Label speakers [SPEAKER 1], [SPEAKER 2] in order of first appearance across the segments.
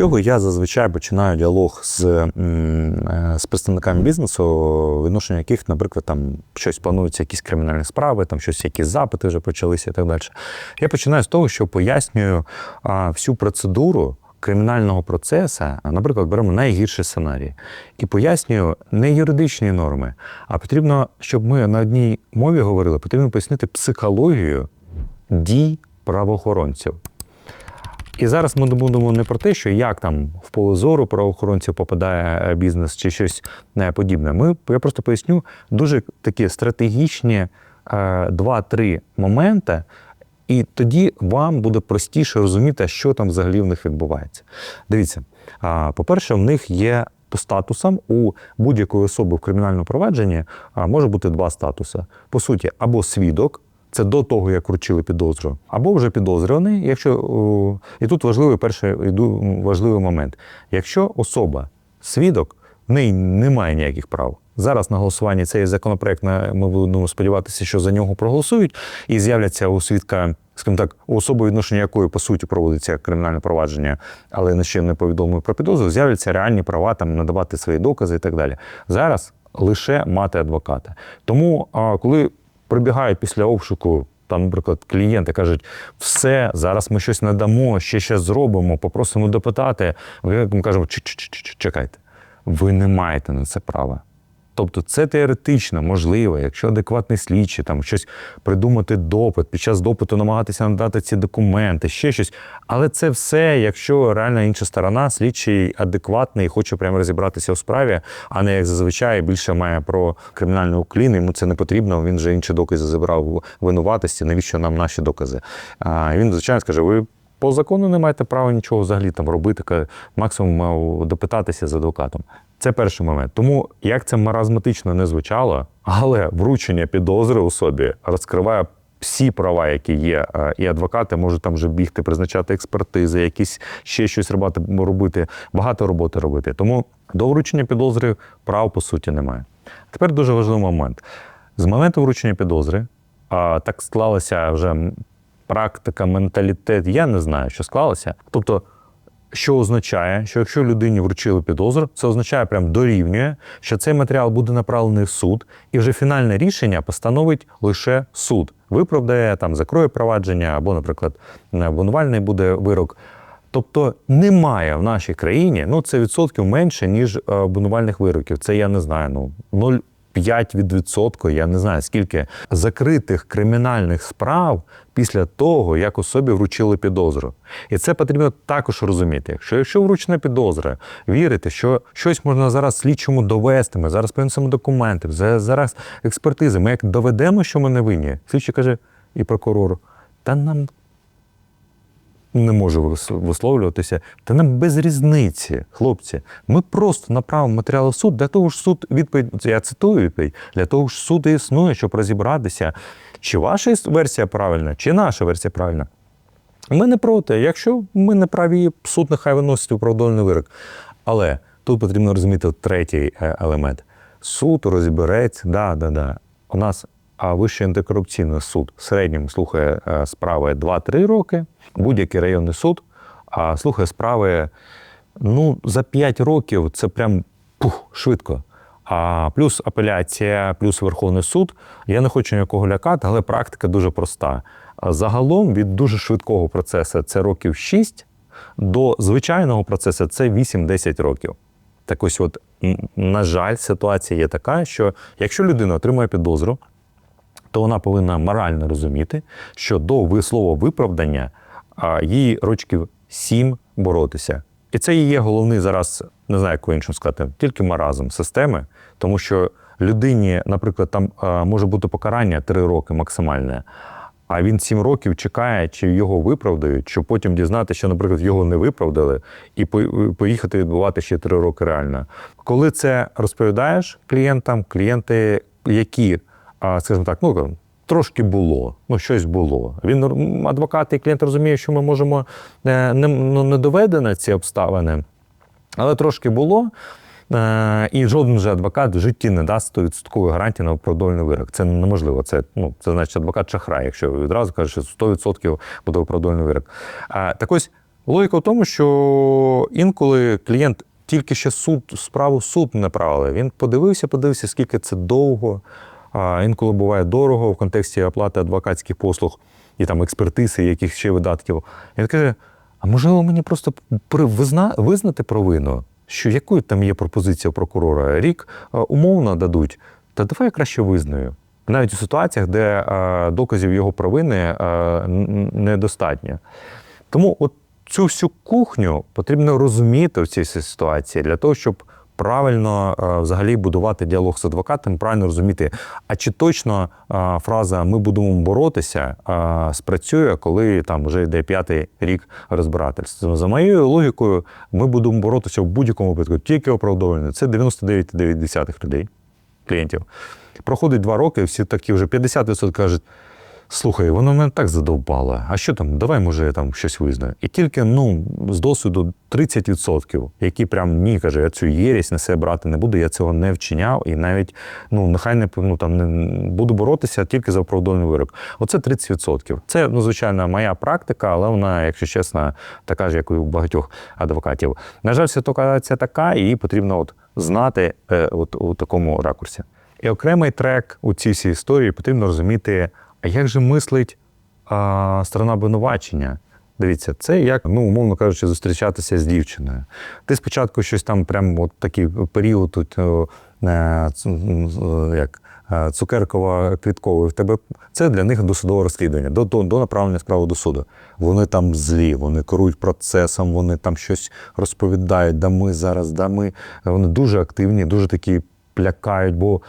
[SPEAKER 1] чого я зазвичай починаю діалог з, е, з представниками бізнесу, відношення яких, наприклад, там щось планується, якісь кримінальні справи, там щось, якісь запити вже почалися і так далі. Я починаю з того, що пояснюю всю процедуру. Кримінального процесу, наприклад, беремо найгірший сценарій і пояснюю не юридичні норми, а потрібно, щоб ми на одній мові говорили, потрібно пояснити психологію дій правоохоронців. І зараз ми будемо не про те, що як там в поле зору правоохоронців попадає е, бізнес чи щось е, подібне. Ми я просто поясню дуже такі стратегічні е, два-три моменти, і тоді вам буде простіше розуміти, що там взагалі в них відбувається. Дивіться, по-перше, в них є по статусам у будь-якої особи в кримінальному провадженні може бути два статуси. По суті, або свідок. Це до того, як вручили підозру, або вже підозрюваний, якщо і тут важливий перший важливий момент. Якщо особа свідок, в неї немає ніяких прав. Зараз на голосуванні цей законопроект ми будемо сподіватися, що за нього проголосують, і з'являться у свідка, скажімо так, у особи відношення якої по суті проводиться кримінальне провадження, але на ще не повідомлено про підозру, з'являться реальні права там надавати свої докази і так далі. Зараз лише мати адвоката. Тому, коли прибігають після обшуку. Там, наприклад, клієнти кажуть, все, зараз ми щось надамо, ще щось зробимо, попросимо допитати. Ми кажемо, «Ч- ч- ч- ч- чекайте, ви не маєте на це права. Тобто це теоретично можливо, якщо адекватний слідчий, там щось придумати допит, під час допиту намагатися надати ці документи, ще щось. Але це все, якщо реально інша сторона, слідчий адекватний і хоче прямо розібратися у справі, а не як зазвичай більше має про кримінальний уклін, йому це не потрібно. Він вже інші докази забирав у винуватості. Навіщо нам наші докази? А він звичайно скаже: ви. По закону не маєте права нічого взагалі там робити, максимум мав допитатися з адвокатом. Це перший момент. Тому як це маразматично не звучало, але вручення підозри особі розкриває всі права, які є, е, і адвокати можуть там вже бігти, призначати експертизи, якісь ще щось робити, багато роботи робити. Тому до вручення підозри прав по суті немає. Тепер дуже важливий момент. З моменту вручення підозри так склалася вже практика, менталітет. Я не знаю, що склалося. Тобто, що означає, що якщо людині вручили підозру, це означає прям дорівнює, що цей матеріал буде направлений в суд, і вже фінальне рішення постановить лише суд. Виправдає там, закроє провадження, або, наприклад, обвинувальний буде вирок. Тобто немає в нашій країні, ну це відсотків менше, ніж е, обвинувальних вироків. Це я не знаю, ну 0,5 від відсотку, я не знаю скільки закритих кримінальних справ після того, як особі вручили підозру. І це потрібно також розуміти. Якщо якщо вручена підозра, вірити, що щось можна зараз слідчому довести, ми зараз принесемо документи, зараз експертизи. Ми як доведемо, що ми не винні, слідчий каже, і прокурор, та нам не можу вис- висловлюватися. Та нам без різниці, хлопці. Ми просто направимо матеріали в суд для того, ж суд відповідь. Я цитую відповідь, для того ж суд існує, щоб розібратися, чи ваша версія правильна, чи наша версія правильна. Ми не проти. Якщо ми не праві, суд нехай виносить виправдовальний вирок. Але тут потрібно розуміти третій е, елемент. Суд розбереться, да, да, да. У нас а Вищий антикорупційний суд в середньому слухає е, справи 2-3 роки, будь-який районний суд слухає справи ну, за 5 років це прям пух, швидко. А плюс апеляція, плюс Верховний суд. Я не хочу нікого лякати, але практика дуже проста. Загалом від дуже швидкого процесу це років 6, до звичайного процесу це 8-10 років. Так ось, от, на жаль, ситуація є така, що якщо людина отримує підозру, то вона повинна морально розуміти, що до слова виправдання їй рочків 7 боротися. І це і є головний зараз, не знаю, як по-іншому сказати, тільки маразм системи, тому що людині, наприклад, там може бути покарання 3 роки максимальне. А він 7 років чекає, чи його виправдають, щоб потім дізнатися, що, наприклад, його не виправдали, і поїхати відбувати ще 3 роки реально. Коли це розповідаєш клієнтам, клієнти, які скажімо так, ну трошки було, ну щось було. Він адвокат і клієнт розуміє, що ми можемо е, не, ну, не доведено ці обставини, але трошки було. Е, І жоден же адвокат в житті не дасть 100% гарантії на виправдовальний вирок. Це неможливо. Це, ну, це значить адвокат шахрай, якщо відразу каже, що 100% буде виправдовальний вирок. Так ось Логіка в тому, що інколи клієнт тільки ще суд, справу суд не направили. Він подивився, подивився, скільки це довго. Інколи буває дорого в контексті оплати адвокатських послуг і там експертизи, яких ще видатків. Він каже: а можливо, мені просто визна, визнати провину, що якою там є пропозиція прокурора? Рік умовно дадуть, та давай я краще визнаю. Навіть у ситуаціях, де а, доказів його провини а, недостатньо. Тому от цю всю кухню потрібно розуміти в цій ситуації для того, щоб правильно е, взагалі будувати діалог з адвокатом, правильно розуміти, а чи точно е, фраза Ми будемо боротися е, спрацює, коли там вже йде п'ятий рік розбирательств. За моєю логікою, ми будемо боротися в будь-якому випадку, тільки оправдовано. Це 99,9 людей, клієнтів. Проходить два роки, всі такі вже 50% кажуть. Слухай, воно мене так задовбало. А що там? Давай, може, я там щось визнаю. І тільки ну, з досвіду 30%, які прям ні, каже, я цю єрість на себе брати не буду, я цього не вчиняв, і навіть ну, нехай не ну, там не буду боротися тільки за оправдовний вирок. Оце 30%. Це, ну, звичайно, моя практика, але вона, якщо чесно, така ж, як і у багатьох адвокатів. На жаль, ситуація така, і її потрібно от знати е, от, у такому ракурсі. І окремий трек у цій всій історії потрібно розуміти. А як же мислить а, сторона обвинувачення? Дивіться, це як, ну, умовно кажучи, зустрічатися з дівчиною. Ти спочатку щось там, прям от такий період тут, е, е, як е, цукерково-квітковий в тебе. Це для них досудове розслідування, до, до, до направлення справи до суду. Вони там злі, вони керують процесом, вони там щось розповідають, да ми зараз, да ми. Вони дуже активні, дуже такі лякають, бо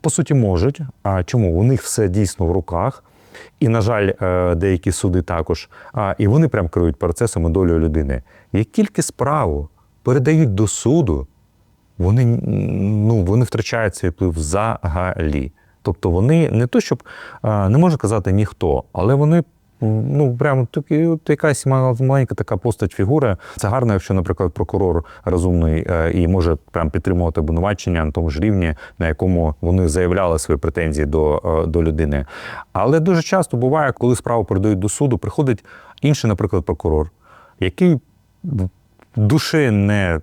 [SPEAKER 1] по суті можуть. А чому? У них все дійсно в руках. І, на жаль, е, деякі суди також. А, І вони прям керують процесом і долею людини. Як тільки справу передають до суду, вони, ну, вони втрачають цей вплив взагалі. Тобто вони не то, щоб не можу казати ніхто, але вони. Ну, прямо такі, якась маленька така постать фігури. Це гарно, якщо, наприклад, прокурор розумний е, і може прям підтримувати обвинувачення на тому ж рівні, на якому вони заявляли свої претензії до, е, до людини. Але дуже часто буває, коли справу передають до суду, приходить інший, наприклад, прокурор, який душі не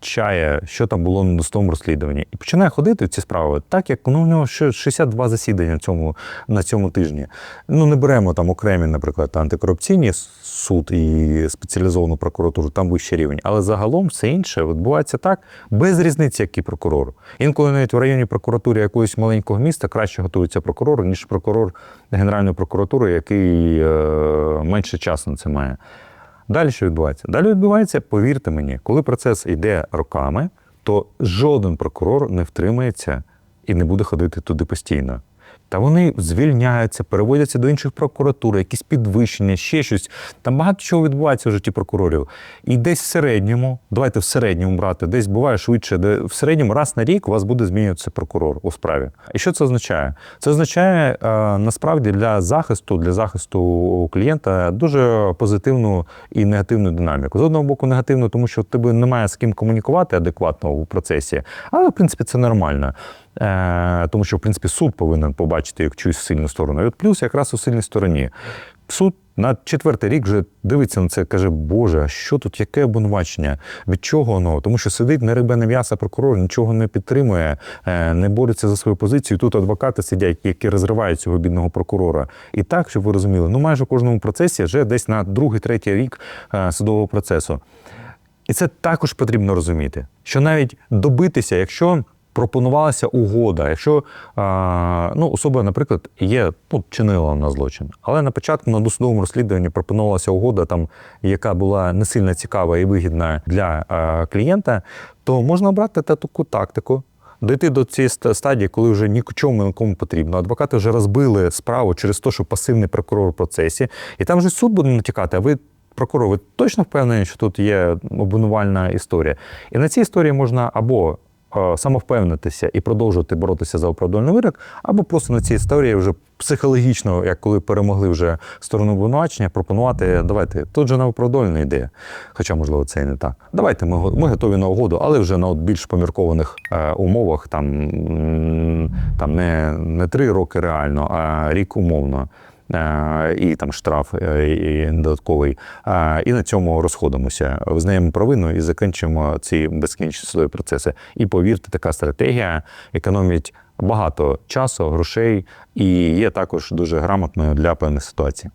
[SPEAKER 1] чає, що там було на тому розслідуванні, і починає ходити в ці справи, так як ну, у нього ще 62 засідання в цьому, на цьому тижні. Ну, не беремо там окремі, наприклад, антикорупційні суд і спеціалізовану прокуратуру, там вищий рівень. Але загалом все інше відбувається так, без різниці, який прокурор. Інколи навіть в районній прокуратурі якогось маленького міста краще готується прокурор, ніж прокурор Генеральної прокуратури, який е, менше часу на це має. Далі що відбувається? Далі відбувається, повірте мені, коли процес йде роками, то жоден прокурор не втримається і не буде ходити туди постійно. Та вони звільняються, переводяться до інших прокуратур, якісь підвищення, ще щось. Там багато чого відбувається в житті прокурорів. І десь в середньому, давайте в середньому брати, десь буває швидше, де в середньому раз на рік у вас буде змінюватися прокурор у справі. І що це означає? Це означає е, насправді для захисту, для захисту клієнта дуже позитивну і негативну динаміку. З одного боку, негативну, тому що тебе немає з ким комунікувати адекватно у процесі, але в принципі це нормально. Е, тому що, в принципі, суд повинен побачити як сильну сторону. І от плюс якраз у сильній стороні. Суд на четвертий рік вже дивиться на це, каже, Боже, а що тут, яке обвинувачення? Від чого воно? Тому що сидить на рибе м'яса прокурор, нічого не підтримує, е, не бореться за свою позицію. Тут адвокати сидять, які розривають цього бідного прокурора. І так, щоб ви розуміли, ну майже в кожному процесі вже десь на другий, третій рік е, судового процесу. І це також потрібно розуміти, що навіть добитися, якщо пропонувалася угода, якщо ну, особа, наприклад, є ну, чинила на злочин, але на початку на досудовому розслідуванні пропонувалася угода, там, яка була не сильно цікава і вигідна для клієнта, то можна обрати та таку тактику. Дойти до цієї стадії, коли вже нікому нікому потрібно. Адвокати вже розбили справу через те, що пасивний прокурор в процесі, і там вже суд буде натякати, а ви прокурор, ви точно впевнені, що тут є обвинувальна історія. І на цій історії можна або самовпевнитися і продовжувати боротися за оправдальний вирок, або просто на цій історії вже психологічно, як коли перемогли вже сторону обвинувачення, пропонувати, давайте, тут же на оправдальна ідея. Хоча, можливо, це і не так. Давайте ми, ми готові на угоду, але вже на от більш поміркованих е, умовах, там, там не, не три роки реально, а рік умовно. Е, і там штраф е, і додатковий. е, І на цьому розходимося. Визнаємо провину і закінчимо ці безкінчні судові процеси. І повірте, така стратегія економить багато часу, грошей і є також дуже грамотною для певних ситуацій.